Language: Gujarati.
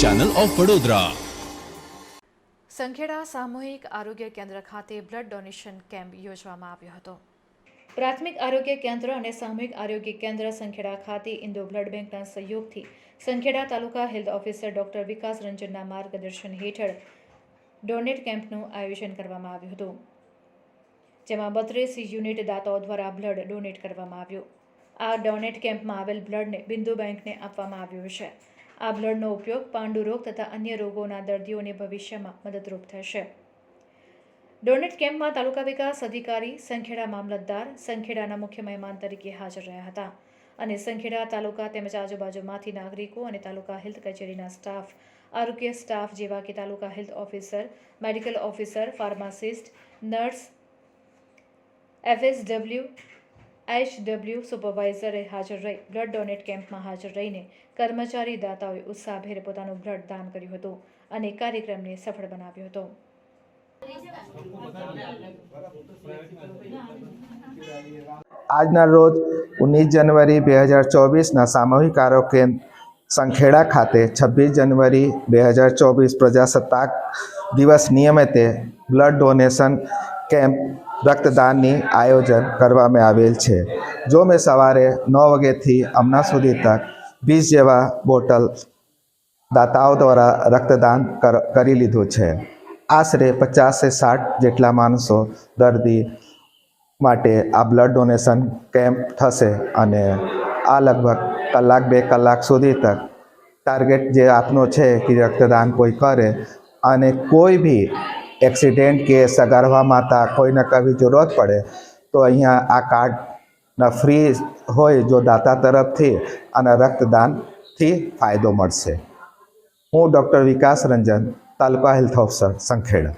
ચેનલ ઓફ વડોદરા સંખેડા સામૂહિક આરોગ્ય કેન્દ્ર ખાતે બ્લડ ડોનેશન કેમ્પ યોજવામાં આવ્યો હતો. પ્રાથમિક આરોગ્ય કેન્દ્ર અને સામૂહિક આરોગ્ય કેન્દ્ર સંખેડા ખાતે ઇન્દો બ્લડ બેંકના સહયોગથી Sankheda taluka health officer doctor Vikas રંજનના માર્ગદર્શન હેઠળ ડોનેટ કેમ્પનું આયોજન કરવામાં આવ્યું હતું. જેમાં બત્રીસ યુનિટ દાતાઓ દ્વારા બ્લડ ડોનેટ કરવામાં આવ્યું. આ ડોનેટ કેમ્પમાં આવેલ બ્લડને બિંદુ બેંકને આપવામાં આવ્યું છે. આ બ્લડનો ઉપયોગ પાંડુ રોગ તથા અન્ય રોગોના દર્દીઓને ભવિષ્યમાં મદદરૂપ થશે. ડોનેટ કેમ્પમાં તાલુકા વિકાસ અધિકારી, સંખેડા મામલતદાર, સંખેડાના મુખ્ય મહેમાન તરીકે હાજર રહ્યા હતા અને સંખેડા તાલુકા તેમજ આજુબાજુમાંથી નાગરિકો અને તાલુકા હેલ્થ કચેરીના સ્ટાફ, આરોગ્ય સ્ટાફ જેવા કે taluka health officer, medical officer, pharmacist, nurse, FSW HW સુપરવાઇઝરે હાજર રહી બ્લડ ડોનેટ કેમ્પમાં હાજર રહીને કર્મચારી દાતાઓએ ઉત્સાહભેર પોતાનું બ્લડ દાન કર્યું હતું અને કાર્યક્રમને સફળ બનાવ્યો હતો. આજના રોજ ઉન્નીસ જાન્યુઆરી બે હજાર ચોવીસના સામૂહિક આરોગ્ય સંખેડા ખાતે છવ્વીસ જાન્યુઆરી બે હજાર ચોવીસ પ્રજાસત્તાક દિવસ નિયમિતે બ્લડ ડોનેશન કેમ્પ રક્તદાનની આયોજન કરવામાં આવેલ છે. જો મેં સવારે નવ વાગ્યાથી હમણાં સુધી તક વીસ જેવા બોટલ દાતાઓ દ્વારા રક્તદાન કર- લીધું છે. આશરે પચાસથી સાઠ જેટલા માણસો દર્દી માટે આ બ્લડ ડોનેશન કેમ્પ થશે અને આ લગભગ કલાક બે કલાક સુધી તક ટાર્ગેટ જે આપનો છે કે રક્તદાન કોઈ કરે અને કોઈ બી એક્સિડન્ટ કે સગારવા માતા કોઈને કવી જરૂરત પડે, તો અહીંયા આ કાર્ડના ફ્રી હોય જો દાતા તરફથી અને રક્તદાનથી ફાયદો મળશે. હું doctor Vikas Ranjan, taluka health officer, Sankheda.